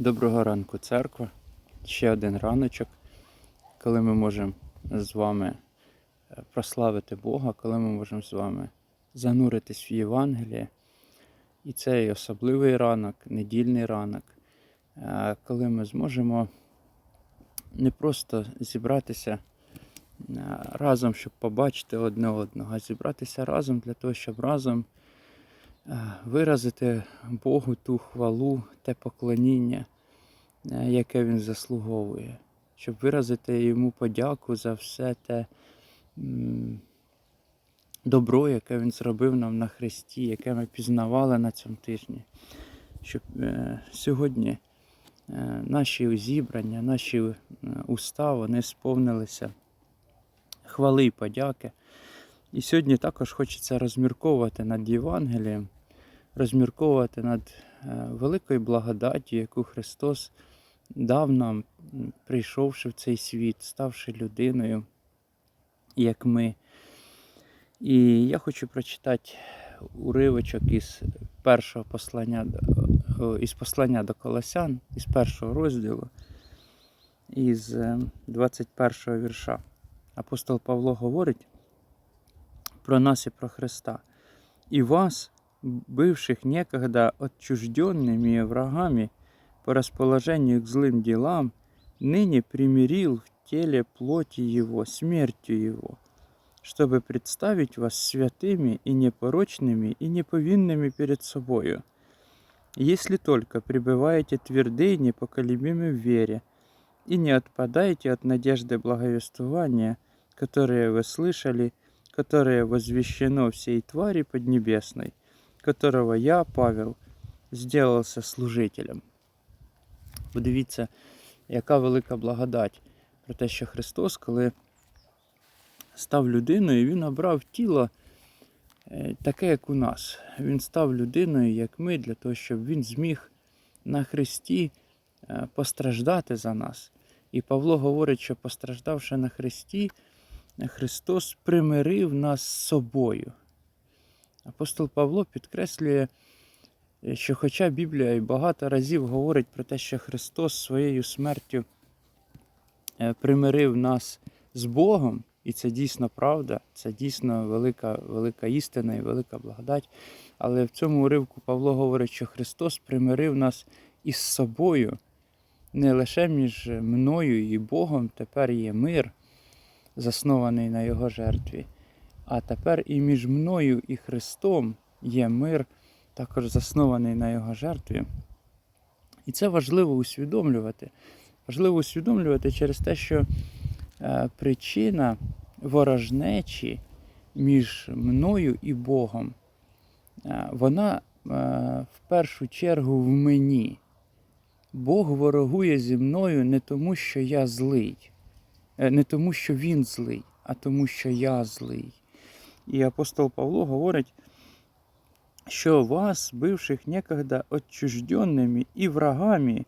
Доброго ранку, церква. Ще один раночок, коли ми можемо з вами е, прославити Бога, коли ми можемо з вами зануритись в Євангеліє. І цей особливий ранок, недільний ранок, е, коли ми зможемо не просто зібратися е, разом, щоб побачити одне одного, а зібратися разом для того, щоб разом виразити Богу ту хвалу, те поклоніння, е, яке він заслуговує, щоб виразити йому подяку за все те добро, яке він зробив нам на Христі, яке ми пізнавали на цьому тижні. Щоб е, сьогодні е, наші зібрання, наші е, уста, вони сповнилися хвали і подяки. І сьогодні також хочеться розмірковувати над Євангелієм, розмірковувати над е, великою благодаттю, яку Христос дав нам, прийшовши в цей світ, ставши людиною, як ми. І я хочу прочитати уривочок із першого послання із послання до Колосян, із першого розділу, із е, 21 вірша. Апостол Павло говорить про нас и про Христа. «И вас, бывших некогда отчужденными и врагами по расположению к злым делам, ныне примирил в теле плоти Его, смертью Его, чтобы представить вас святыми и непорочными и неповинными перед собою, если только пребываете тверды и непоколебимы в вере, и не отпадаете от надежды благовествования, которое вы слышали, которое возвещено всей твари поднебесной, которого я, Павел, сделался служителем. Подивіться, яка велика благодать про те, що Христос, коли став людиною, Він обрав тіло е, таке, як у нас. Він став людиною, як ми, для того, щоб Він зміг на Христі е, постраждати за нас. І Павло говорить, що постраждавши на Христі, Христос примирив нас з собою. Апостол Павло підкреслює, е, що хоча Біблія і багато разів говорить про те, що Христос своєю смертю е, примирив нас з Богом, і це дійсно правда, це дійсно велика, велика істина і велика благодать. Але в цьому уривку Павло говорить, що Христос примирив нас із собою, не лише між мною і Богом тепер є мир, заснований на Його жертві, а тепер і між мною і Христом є мир, також заснований на Його жертві. І це важливо усвідомлювати. Важливо усвідомлювати через те, що е, причина ворожнечі між мною і Богом, е, вона е, в першу чергу в мені. Бог ворогує зі мною не тому, що я злий, не тому, що він злий, а тому, що я злий. І апостол Павло говорить, що вас, бывших некогда отчужденными і врагами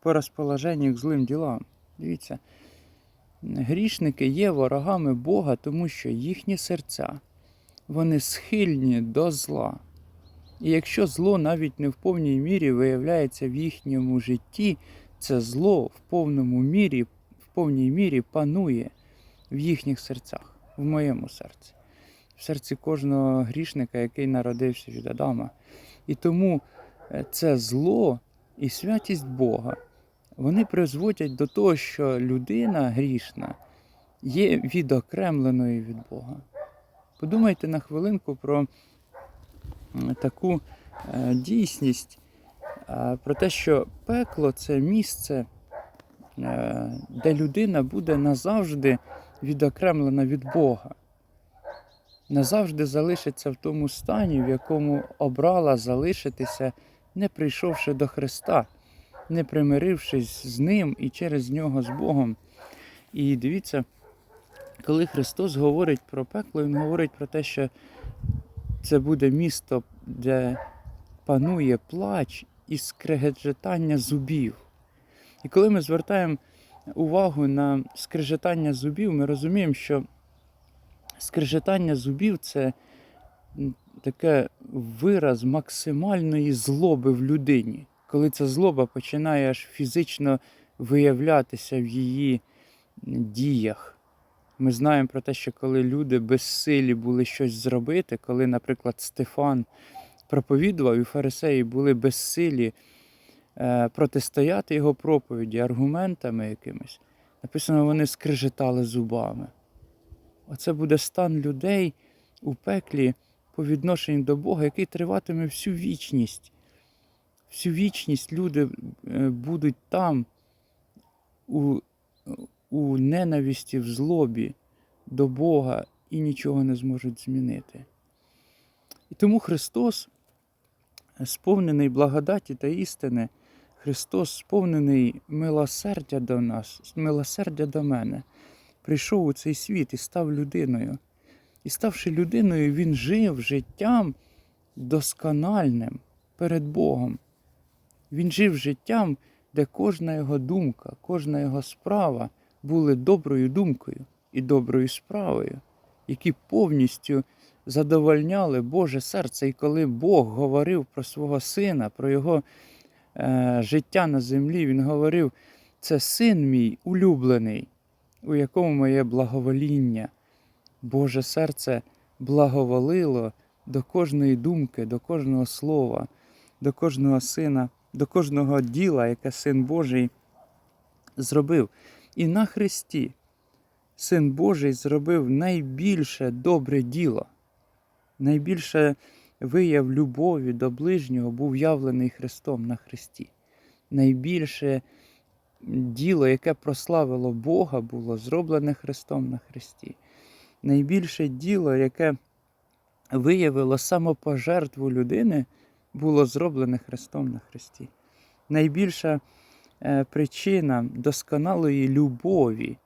по розположенню к злим ділам. Дивіться, грішники є ворогами Бога, тому що їхні серця вони схильні до зла. І якщо зло навіть не в повній мірі виявляється в їхньому житті, це зло в повному мірі, в повній мірі панує в їхніх серцях, в моєму серці, в серці кожного грішника, який народився від Адама. І тому е, це зло і святість Бога, вони призводять до того, що людина грішна є відокремленою від Бога. Подумайте на хвилинку про таку е, дійсність, про те, що пекло це місце, е, де людина буде назавжди відокремлена від Бога. Назавжди залишиться в тому стані, в якому обрала залишитися, не прийшовши до Христа, не примирившись з Ним і через нього з Богом. І дивіться, коли Христос говорить про пекло, Він говорить про те, що це буде місто, де панує плач і скрегетання зубів. І коли ми звертаємо увагу на скрежетання зубів, ми розуміємо, що скрежетання зубів це таке вираз максимальної злоби в людині. коли ця злоба починає аж фізично виявлятися в її діях. Ми знаємо про те, що коли люди безсилі були щось зробити, коли, наприклад, Стефан проповідував, і фарисеї були безсилі е, протистояти його проповіді аргументами якимись, написано, вони скрежетали зубами. Оце буде стан людей у пеклі по відношенню до Бога, який триватиме всю вічність. Всю вічність люди е, будуть там у, у ненависті, в злобі до Бога і нічого не зможуть змінити. І тому Христос, сповнений благодаті та істини, Христос, сповнений милосердя до нас, милосердя до мене, прийшов у цей світ і став людиною. І ставши людиною, він жив життям доскональним перед Богом. Він жив життям, де кожна його думка, кожна його справа були доброю думкою і доброю справою, які повністю задовольняли Боже серце. І коли Бог говорив про свого сина, про його е, життя на землі, він говорив: це син мій улюблений, у якому моє благовоління. Боже серце благоволило до кожної думки, до кожного слова, до кожного сина, до кожного діла, яке Син Божий зробив. І на Христі Син Божий зробив найбільше добре діло, найбільше вияв любові до ближнього був явлений Христом на Христі. Найбільше діло, яке прославило Бога, було зроблене Христом на Христі. Найбільше діло, яке виявило самопожертву людини, було зроблене Христом на Христі. Найбільша е, причина досконалої любові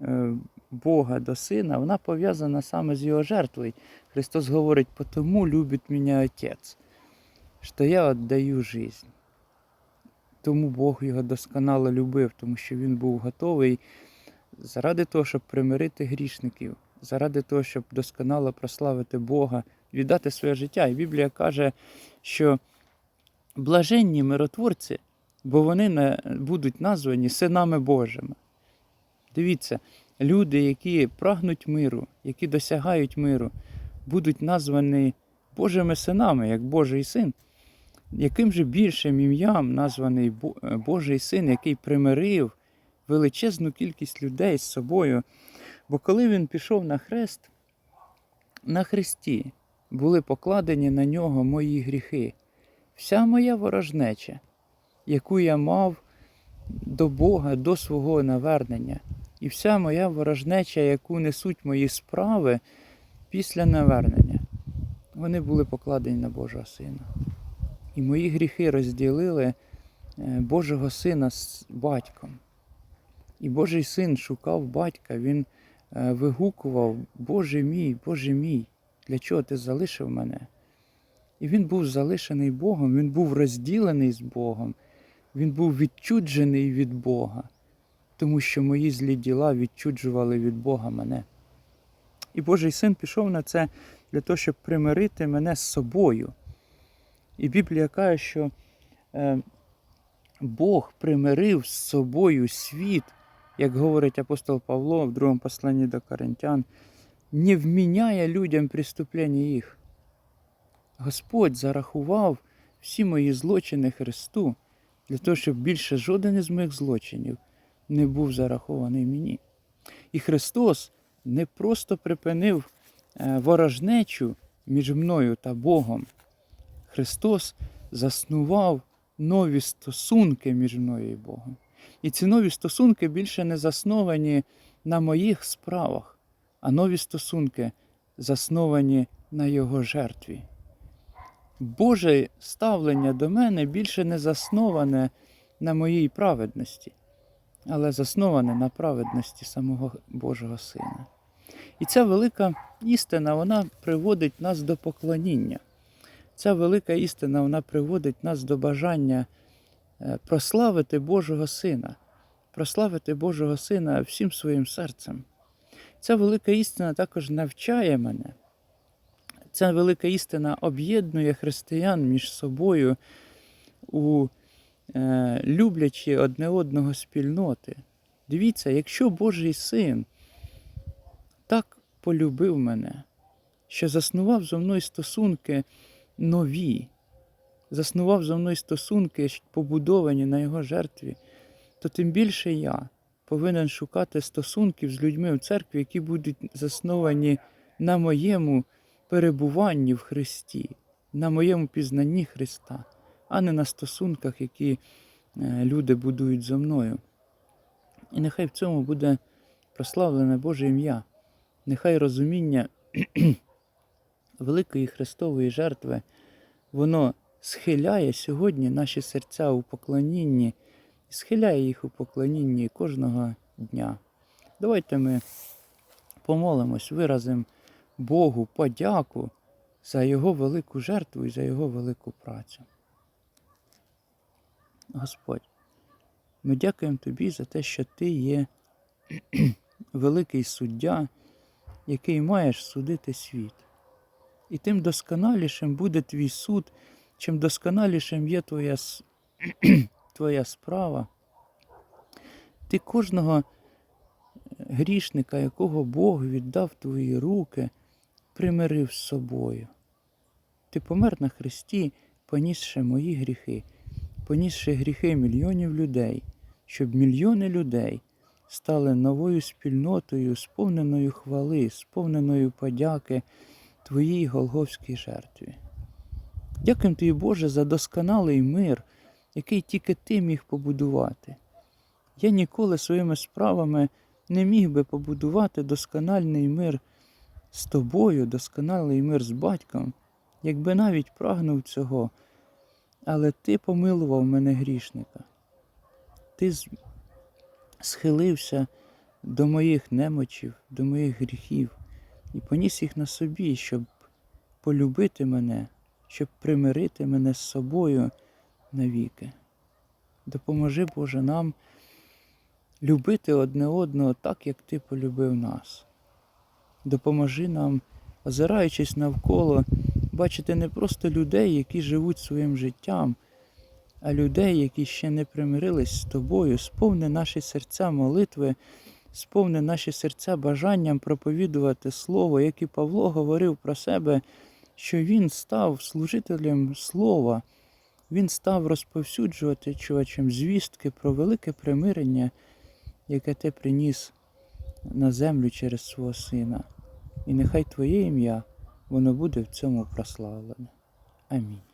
е, Бога до Сина, вона пов'язана саме з Його жертвою. Христос говорить, тому любить мене Отець, що я віддаю життя. Тому Бог його досконало любив, тому що він був готовий заради того, щоб примирити грішників, заради того, щоб досконало прославити Бога, віддати своє життя. І Біблія каже, що блаженні миротворці, бо вони не будуть названі синами Божими. Дивіться, люди, які прагнуть миру, які досягають миру, будуть названі Божими синами, як Божий син. Яким же більшим ім'ям названий е, Божий син, який примирив величезну кількість людей з собою? Бо коли він пішов на хрест, на хресті були покладені на нього мої гріхи, вся моя ворожнеча, яку я мав до Бога, до свого навернення, і вся моя ворожнеча, яку несуть мої справи після навернення, вони були покладені на Божого Сина. І мої гріхи розділили е, Божого сина з батьком. І Божий син шукав батька, він е, вигукував, Боже мій, Боже мій, для чого ти залишив мене? І він був залишений Богом, він був розділений з Богом, він був відчуджений від Бога, тому що мої злі діла відчуджували від Бога мене. І Божий син пішов на це для того, щоб примирити мене з собою. І Біблія каже, що е, Бог примирив з собою світ, як говорить апостол Павло в другому посланні до Коринтян, не вміняє людям преступлення їх. Господь зарахував всі мої злочини Христу для того, щоб більше жоден із моїх злочинів не був зарахований мені. І Христос не просто припинив е, ворожнечу між мною та Богом. Христос заснував нові стосунки між мною і Богом. І ці нові стосунки більше не засновані на моїх справах, а нові стосунки засновані на Його жертві. Боже ставлення до мене більше не засноване на моїй праведності, але засноване на праведності самого Божого Сина. І ця велика істина вона приводить нас до поклоніння. Ця велика істина вона приводить нас до бажання е, прославити Божого Сина, прославити Божого Сина всім своїм серцем. Ця велика істина також навчає мене. Ця велика істина об'єднує християн між собою у е, люблячи одне одного спільноти. Дивіться, якщо Божий син так полюбив мене, що заснував зо мною стосунки нові, заснував зо мною стосунки, побудовані на його жертві, то тим більше я повинен шукати стосунків з людьми в церкві, які будуть засновані на моєму перебуванні в Христі, на моєму пізнанні Христа, а не на стосунках, які е, люди будують зо мною. І нехай в цьому буде прославлене Боже ім'я, нехай розуміння великої Христової жертви, воно схиляє сьогодні наші серця у поклонінні, схиляє їх у поклонінні кожного дня. Давайте ми помолимось, виразимо Богу подяку за Його велику жертву і за Його велику працю. Господь, ми дякуємо Тобі за те, що Ти є великий суддя, який маєш судити світ. І тим досконалішим буде твій суд, чим досконалішим є твоя, твоя справа. Ти кожного грішника, якого Бог віддав твої руки, примирив з собою. Ти помер на Христі, понісши мої гріхи, понісши гріхи мільйонів людей, щоб мільйони людей стали новою спільнотою, сповненою хвали, сповненою подяки Твоїй Голговській жертві. Дякуємо тобі, Боже, за досконалий мир, який тільки ти міг побудувати. Я ніколи своїми справами не міг би побудувати доскональний мир з тобою, досконалий мир з батьком, якби навіть прагнув цього. Але ти помилував мене грішника. Ти схилився до моїх немочів, до моїх гріхів і поніс їх на собі, щоб полюбити мене, щоб примирити мене з собою навіки. Допоможи, Боже, нам любити одне одного так, як Ти полюбив нас. Допоможи нам, озираючись навколо, бачити не просто людей, які живуть своїм життям, а людей, які ще не примирились з тобою, сповни наші серця молитви, сповни наші серця бажанням проповідувати Слово, як і Павло говорив про себе, що він став служителем Слова, він став розповсюджувати чувачем звістки про велике примирення, яке ти приніс на землю через свого сина. І нехай Твоє ім'я, воно буде в цьому прославлене. Амінь.